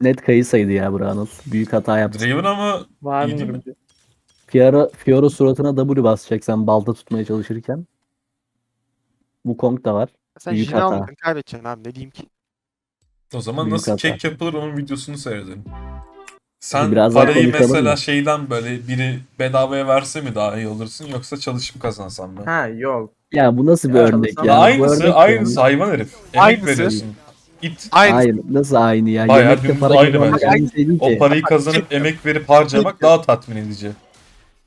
Net kayısaydı ya Branıl. Büyük hata yaptı. Draven ama Var İyi değil mı? mi? Fiora, Fiora suratına W basacak sen balta tutmaya çalışırken. Bu Kong da var. Sen Büyük hata. almadın kaybedeceksin abi ne diyeyim ki. o zaman Büyük nasıl hata. kek yapılır onun videosunu seyredelim. Sen Biraz daha parayı konuşalım mesela mı? şeyden böyle biri bedavaya verse mi daha iyi olursun yoksa çalışıp kazansan mı? Ha yok. Ya bu nasıl bir Ya örnek ya? Bu aynısı örnek aynısı yani. hayvan herif. Emek Aynısı. veriyorsun. İt. Aynı. Hayır nasıl aynı ya? Bayağı Yemekte dümdüz para aynı kazanmak bence. aynı şey değil O ki. parayı kazanıp emek verip harcamak daha tatmin edici.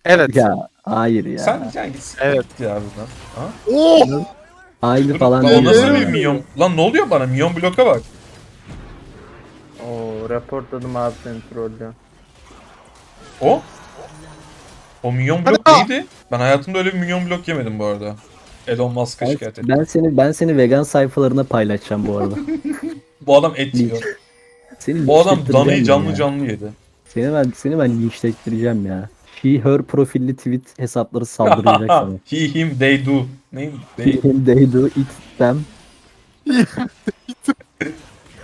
Evet. Ya hayır ya. Sen yani git Evet. git ya buradan. Ha? Oo! Aynı falan Lan değil. o nasıl bir milyon? Lan ne oluyor bana? Milyon bloka bak. Oo raportladım abi seni trollü. O? O milyon blok Hadi. neydi? Ben hayatımda öyle bir milyon blok yemedim bu arada. Elon Musk'a şikayet ettim. ben seni ben seni vegan sayfalarına paylaşacağım bu arada. Bu adam et yiyor. Seni Bu adam linçlettireceğim danayı canlı ya. canlı yedi. Seni ben seni ben linçlettireceğim ya. She her profilli tweet hesapları saldıracak sana. He, him, they do. Ne? They, Him, they do it them.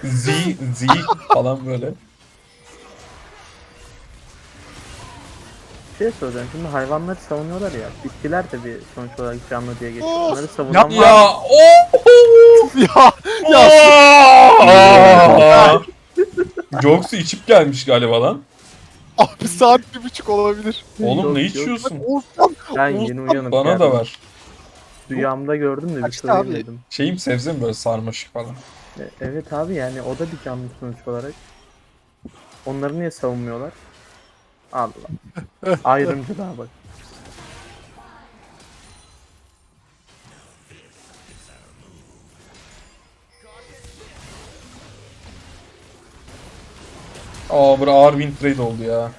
z, z falan böyle. Şey soracağım şimdi hayvanları savunuyorlar ya. Bitkiler de bir sonuç olarak canlı diye geçiyor. Of! Bunları savunan var. Ya o ya ya. Jokes'u içip gelmiş galiba lan. abi saat bir buçuk olabilir. Oğlum Yok, ne yok. içiyorsun? Ben yeni uyanıp Bana geldim. da ver. Rüyamda gördüm de bir Kaçtı sorayım abi? dedim. Şeyim sebze mi böyle sarmaşık falan. E, evet abi yani o da bir canlı sonuç olarak. Onları niye savunmuyorlar? Allah. Ayrımcılığa bak. Aa bura ağır win trade oldu ya.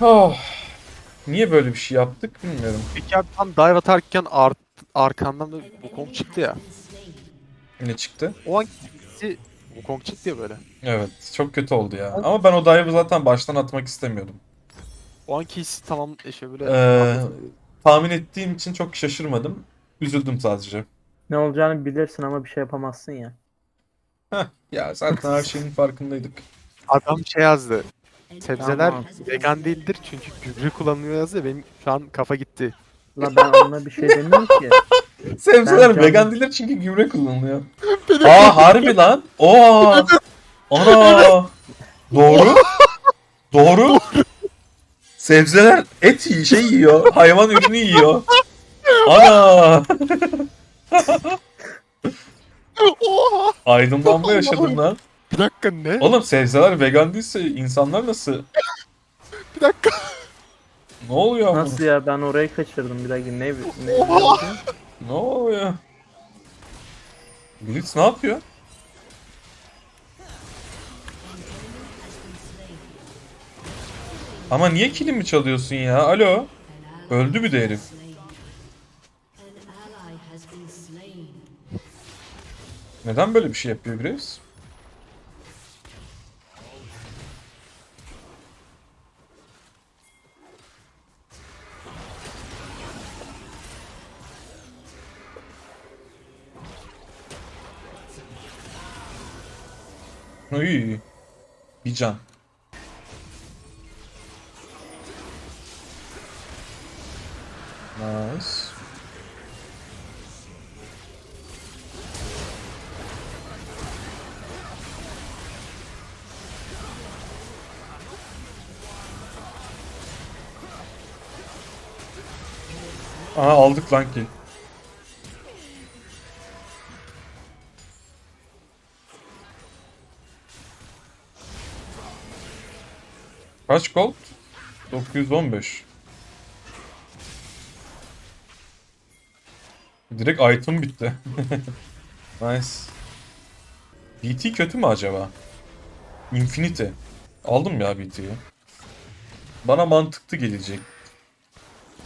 Oh. Niye böyle bir şey yaptık bilmiyorum. peki abi tam dive atarken ar arkandan da Wukong çıktı ya. Ne çıktı? O an ikisi Wukong çıktı ya böyle. Evet çok kötü oldu ya. Ama ben o dive'ı zaten baştan atmak istemiyordum. O anki hissi tamam işte böyle Ee, tahmin ettiğim için çok şaşırmadım. Üzüldüm sadece. Ne olacağını bilirsin ama bir şey yapamazsın ya. Heh, ya zaten her şeyin farkındaydık. adam şey yazdı. Sebzeler Tamam. vegan değildir çünkü gübre kullanılıyor yazdı. Benim şu an kafa gitti. La ben ona bir şey demiyorum ki. Sebzeler Ben vegan değiller çünkü gübre kullanılıyor. Aa harbi lan. Oo. Ana. Doğru. Doğru. Sebzeler et şey yiyor. Hayvan ürünü yiyor. Ana. Oha! Aydınlanma yaşadım lan. Bir dakika ne? Oğlum sebzeler vegan değilse insanlar nasıl? Bir dakika. Ne oluyor ama? Nasıl ya ben orayı kaçırdım bir dakika ne ne, Oha! Ne oluyor? Blitz ne yapıyor? Ama niye kilimi çalıyorsun ya? Alo. Öldü bir de herif. Neden böyle bir şey yapıyor Graves? Uy. Bir can. Nice. Aa aldık lan ki. Kaç gold? 915. Direkt item bitti. nice. BT kötü mü acaba? Infinity. Aldım ya BT'yi. Bana mantıklı gelecek.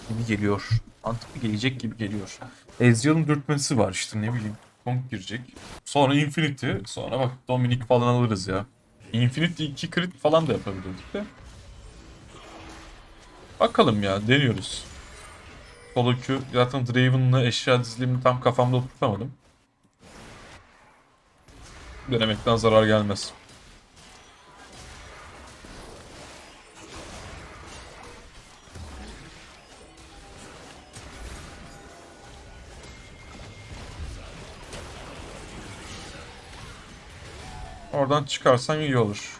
Gibi geliyor. Mantıklı gelecek gibi geliyor. Ezreal'ın dürtmesi var işte ne bileyim. Kong girecek. Sonra Infinity. Sonra bak Dominic falan alırız ya. Infinity 2 crit falan da yapabilirdik de. Bakalım ya deniyoruz. solo Q. Zaten Draven'la eşya dizilimini tam kafamda oturtamadım. Denemekten zarar gelmez. Oradan çıkarsan iyi olur.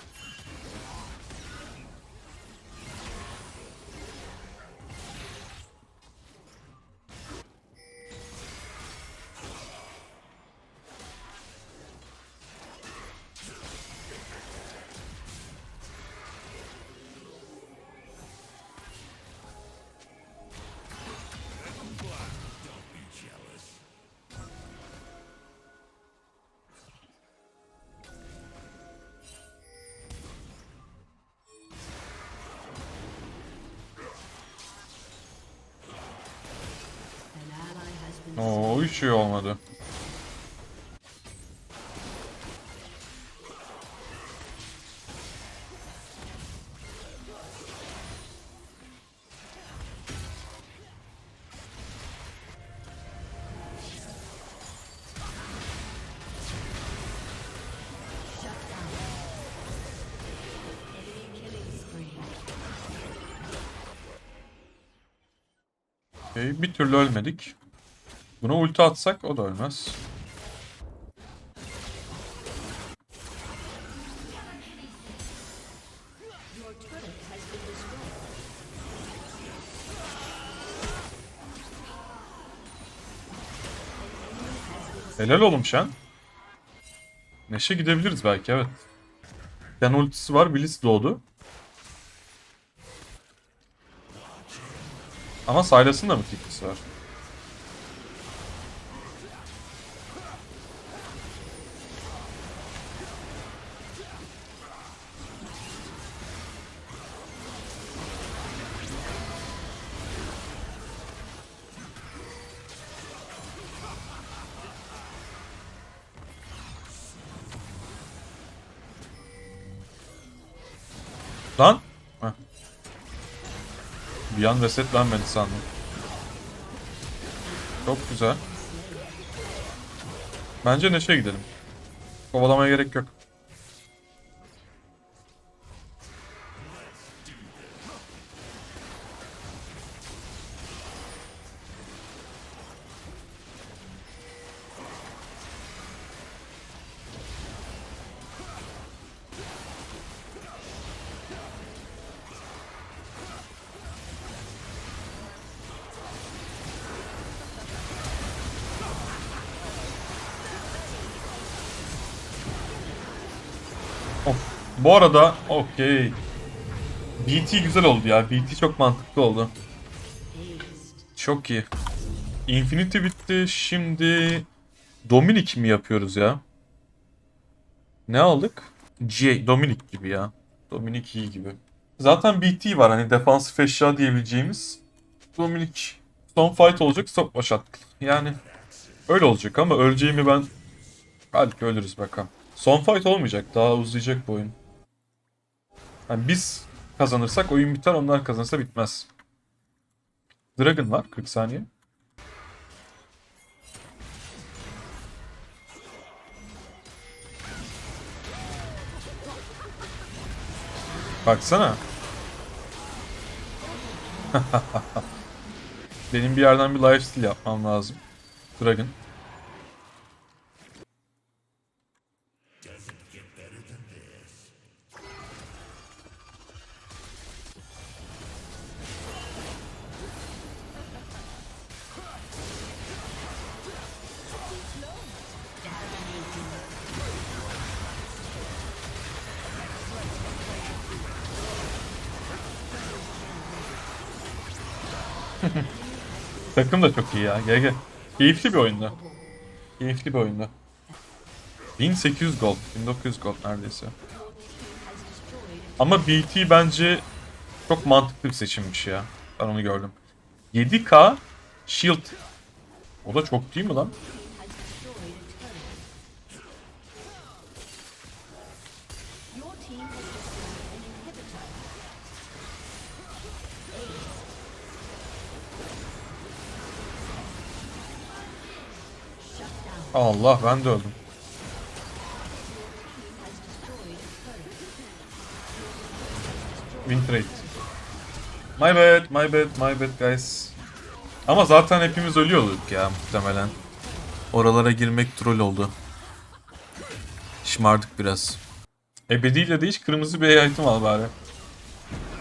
Oo hiç iyi olmadı. Okey, bir türlü ölmedik. Buna ulti atsak o da ölmez. Helal oğlum Shen. Neşe gidebiliriz belki evet. Shen ultisi var, Bliss doğdu. Ama Sylas'ın da mı ultisi var? Lan! Heh. Bir an resetlenmedi sandım. Çok güzel. Bence Neşe gidelim. Kovalamaya gerek yok. Of. Bu arada okey. BT güzel oldu ya. BT çok mantıklı oldu. Çok iyi. Infinity bitti. Şimdi Dominic mi yapıyoruz ya? Ne aldık? G Dominic gibi ya. Dominic iyi gibi. Zaten BT var hani defansif eşya diyebileceğimiz. Dominic son fight olacak stopwatch attı. Yani öyle olacak ama öleceğimi ben belki ölürüz bakalım. Son fight olmayacak. Daha uzayacak bu oyun. Yani biz kazanırsak oyun biter. Onlar kazanırsa bitmez. Dragon var 40 saniye. Baksana. Benim bir yerden bir lifesteal yapmam lazım. Dragon. Takım da çok iyi ya. Gel gel. Keyifli bir oyunda. Keyifli bir oyunda. 1800 gold. 1900 gold neredeyse. Ama BT bence çok mantıklı bir seçimmiş ya. Ben onu gördüm. 7k shield. O da çok değil mi lan? Allah ben de öldüm. Win trade. My bad, my bad, my bad guys. Ama zaten hepimiz ölüyorduk ya muhtemelen. Oralara girmek troll oldu. Şımardık biraz. Ebediyle değiş kırmızı bir item al bari.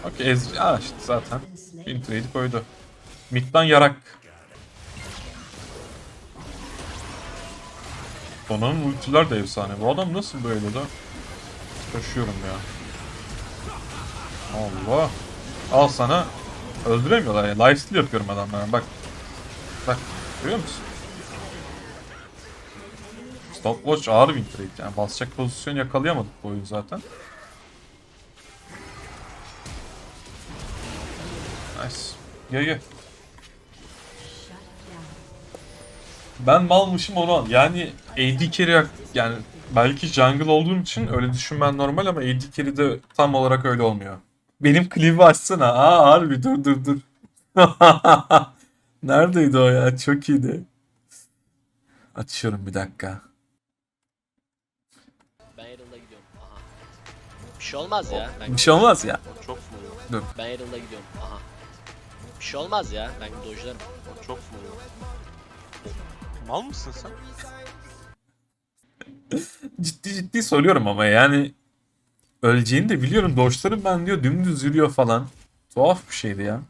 Okey ez... Aa işte zaten. Win trade'i koydu. Mid'den yarak. Donan'ın ultiler de efsane. Bu adam nasıl böyle de? Taşıyorum ya. Allah. Al sana. Öldüremiyorlar ya. Lifesteal yapıyorum adamlara. Bak. Bak. Görüyor musun? Stopwatch ağır win trade yani. Basacak pozisyon yakalayamadık bu oyun zaten. Nice. Gel gel. Ben malmışım onu an. Yani AD carry yani belki jungle olduğum için öyle düşünmen normal ama AD carry de tam olarak öyle olmuyor. Benim klibi açsana. Aa harbi dur dur dur. Neredeydi o ya? Çok iyiydi. Açıyorum bir dakika. Ben Errol'la gidiyorum. Aha. Bir şey olmaz ya. Ben Bir şey olmaz ya. O çok mu? Dur. Ben Errol'la gidiyorum. Aha. Bir şey olmaz ya. Ben dojlarım. O çok mu? Mal mısın sen? Ciddi ciddi soruyorum ama yani öleceğini de biliyorum. Doşlarım ben diyor dümdüz yürüyor falan. Tuhaf bir şeydi ya.